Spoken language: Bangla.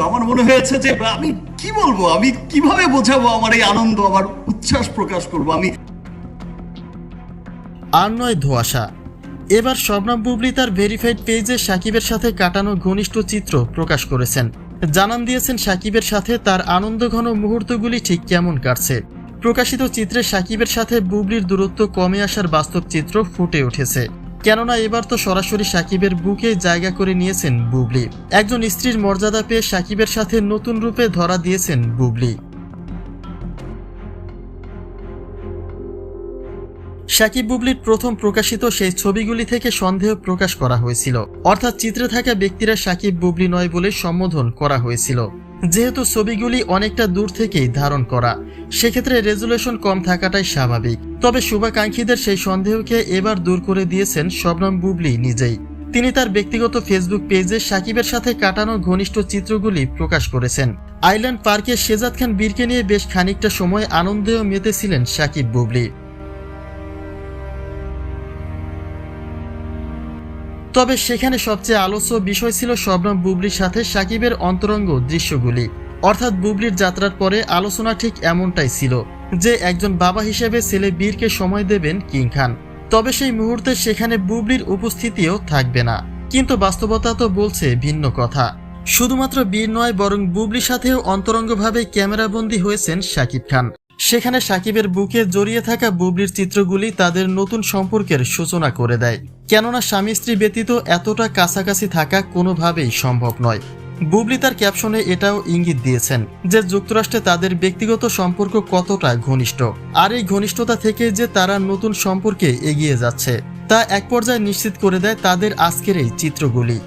আমার মনে হয়েছে যে আমি কি বলব? আমি কীভাবে বোঝাবো আমার এই আনন্দ, আমার উচ্ছ্বাস প্রকাশ করব? আমি আর নয় ধোয়াশা। এবার শবনম বুবলি তার ভেরিফাইড পেজে সাকিবের সাথে কাটানো ঘনিষ্ঠ চিত্র প্রকাশ করেছেন। জানান দিয়েছেন সাকিবের সাথে তার আনন্দঘন মুহূর্তগুলি ঠিক কেমন কাটছে। প্রকাশিত চিত্রে সাকিবের সাথে বুবলির দূরত্ব কমে আসার বাস্তব চিত্র ফুটে উঠেছে। কেননা এবার তো সরাসরি সাকিবের বুকে জায়গা করে নিয়েছেন বুবলি। একজন স্ত্রীর মর্যাদা পেয়ে সাকিবের সাথে নতুন রূপে ধরা দিয়েছেন বুবলি। সাকিব বুবলির প্রথম প্রকাশিত সেই ছবিগুলি থেকে সন্দেহ প্রকাশ করা হয়েছিল। অর্থাৎ চিত্রে থাকা ব্যক্তিরা সাকিব বুবলি নয় বলে সম্বোধন করা হয়েছিল। যেহেতু ছবিগুলি অনেকটা দূর থেকেই ধারণ করা, সেক্ষেত্রে রেজুলেশন কম থাকাটাই স্বাভাবিক। তবে শুভাকাঙ্ক্ষীদের সেই সন্দেহকে এবার দূর করে দিয়েছেন শবনম বুবলি নিজেই। তিনি তার ব্যক্তিগত ফেসবুক পেজে সাকিবের সাথে কাটানো ঘনিষ্ঠ চিত্রগুলি প্রকাশ করেছেন। আইল্যান্ড পার্কে শেজাদ খান বীরকে নিয়ে বেশ খানিকটা সময় আনন্দেও মেতেছিলেন সাকিব বুবলি। তবে সেখানে সবচেয়ে আলোচ্য বিষয় ছিল শবনম বুবলির সাথে সাকিবের অন্তরঙ্গ দৃশ্যগুলি। অর্থাৎ বুবলির যাত্রার পরে আলোচনা ঠিক এমনটাই ছিল যে একজন বাবা হিসেবে ছেলে বীরকে সময় দেবেন কিং খান। তবে সেই মুহূর্তে সেখানে বুবলির উপস্থিতিও থাকবে না। কিন্তু বাস্তবতা তো বলছে ভিন্ন কথা। শুধুমাত্র বীর নয়, বরং বুবলির সাথেও অন্তরঙ্গভাবে ক্যামেরাবন্দী হয়েছেন শাকিব খান। সেখানে সাকিবের বুকে জড়িয়ে থাকা বুবলির চিত্রগুলি তাদের নতুন সম্পর্কের সূচনা করে দেয়। কেননা স্বামী স্ত্রী ব্যতীত এতটা কাছাকাছি থাকা কোনোভাবেই সম্ভব নয়। বুবলি তার ক্যাপশনে এটাও ইঙ্গিত দিয়েছেন যে যুক্তরাষ্ট্রে তাদের ব্যক্তিগত সম্পর্ক কতটা ঘনিষ্ঠ আর এই ঘনিষ্ঠতা থেকে যে তারা নতুন সম্পর্কে এগিয়ে যাচ্ছে, তা এক পর্যায়ে নিশ্চিত করে দেয় তাদের আজকের এই চিত্রগুলি।